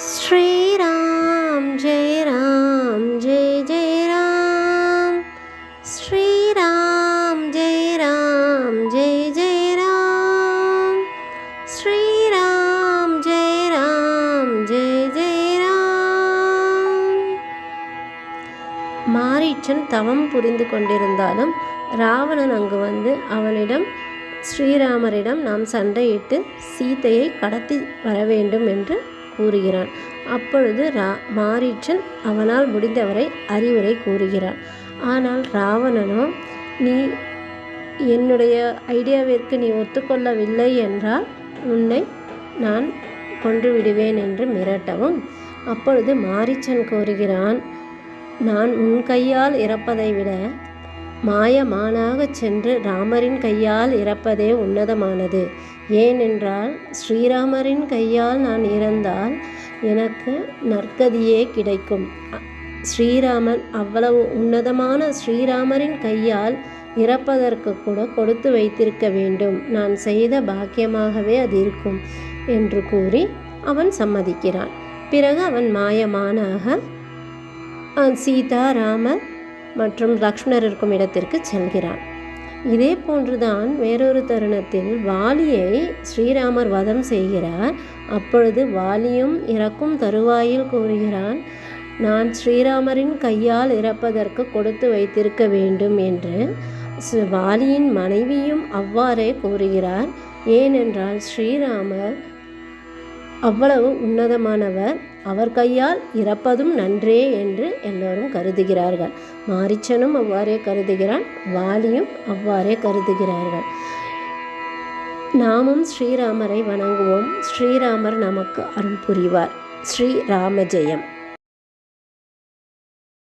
ஸ்ரீராம் ஜெய ராம் ஜெய ஜெய ராம் ஸ்ரீராம் ஜெய ராம் ஜெய ஜெய ராம் ஸ்ரீராம் ஜெய ராம் ஜெய ஜெய ராம் மாரீச்சன் தவம் புரிந்து கொண்டிருந்தாலும் ராவணன் அங்கு வந்து அவனிடம் ஸ்ரீராமரிடம் நாம் சண்டையிட்டு சீதையை கடத்தி வர வேண்டும் என்று கூறுகிறான். அப்பொழுது ரா மாரீச்சன் அவனால் முடிந்தவரை அறிவுரை கூறுகிறான் ஆனால் ராவணனோ நீ என்னுடைய ஐடியாவிற்கு நீ ஒத்துக்கொள்ளவில்லை என்றால் உன்னை நான் கொன்று விடுவேன் என்று மிரட்டவும் அப்பொழுது மாரிச்சன் கூறுகிறான் நான் உன் கையால் இறப்பதை விட மாயமானாகச் சென்று ராமரின் கையால் இறப்பதே உன்னதமானது. ஏனென்றால் ஸ்ரீராமரின் கையால் நான் இறந்தால் எனக்கு நற்கதியே கிடைக்கும். ஸ்ரீராமன் அவ்வளவு உன்னதமான ஸ்ரீராமரின் கையால் இறப்பதற்கு கூட கொடுத்து வைத்திருக்க வேண்டும். நான் செய்த பாக்கியமாகவே அது இருக்கும் என்று கூறி அவன் சம்மதிக்கிறான். பிறகு அவன் மாயமானாக சீதா ராமர் மற்றும் லக்ஷ்மணர் இருக்கும் இடத்திற்கு செல்கிறான். இதே போன்றுதான் வேறொரு தருணத்தில் வாலியை ஸ்ரீராமர் வதம் செய்கிறார். அப்பொழுது வாலியும் இறக்கும் தருவாயில் கூறுகிறான் நான் ஸ்ரீராமரின் கையால் இறப்பதற்கு கொடுத்து வைத்திருக்க வேண்டும் என்று வாலியின் மனைவியும் அவ்வாறே கூறுகிறார். ஏனென்றால் ஸ்ரீராமர் அவ்வளவு உன்னதமானவர். அவர் கையால் இறப்பதும் நன்றே என்று எல்லோரும் கருதுகிறார்கள். மாரிச்சனும் அவ்வாறே கருதுகிறான். வாலியும் அவ்வாறே கருதுகிறார்கள். நாமும் ஸ்ரீராமரை வணங்குவோம். ஸ்ரீராமர் நமக்கு அருள் புரிவார். ஸ்ரீ ஜெயம்.